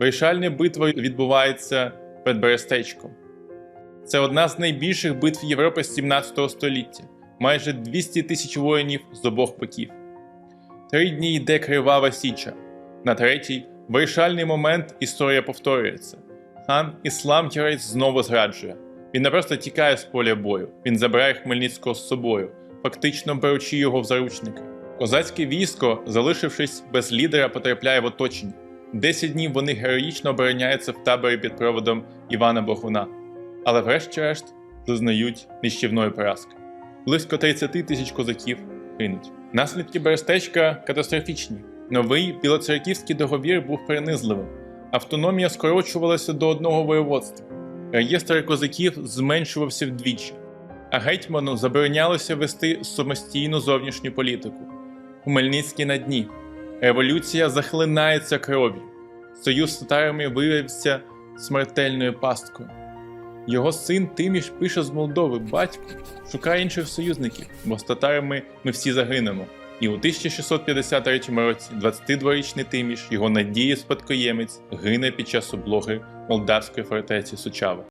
Вирішальна битва відбувається перед Берестечком. Це одна з найбільших битв Європи 17 століття, майже 200 тисяч воїнів з обох боків. Три дні йде кривава січа. На третій вирішальний момент історія повторюється. Хан Іслам Тірець знову зраджує. Він не просто тікає з поля бою, він забирає Хмельницького з собою, фактично беручи його в заручники. Козацьке військо, залишившись без лідера, потрапляє в оточення. Десять днів вони героїчно обороняються в таборі під проводом Івана Богуна, але врешті-решт зазнають нищівної поразки. Близько 30 тисяч козаків гинуть. Наслідки Берестечка катастрофічні. Новий білоцерківський договір був принизливим. Автономія скорочувалася до одного воєводства. Реєстр козаків зменшувався вдвічі, а гетьману заборонялося вести самостійну зовнішню політику. Хмельницький на дні. Революція захлинається кров'ю. Союз з татарами виявився смертельною пасткою. Його син Тиміш пише з Молдови: батько, шукай інших союзників, бо з татарами ми всі загинемо. І у 1653 році 22-річний Тиміш, його надії спадкоємець, гине під час облоги молдавської фортеці Сучава.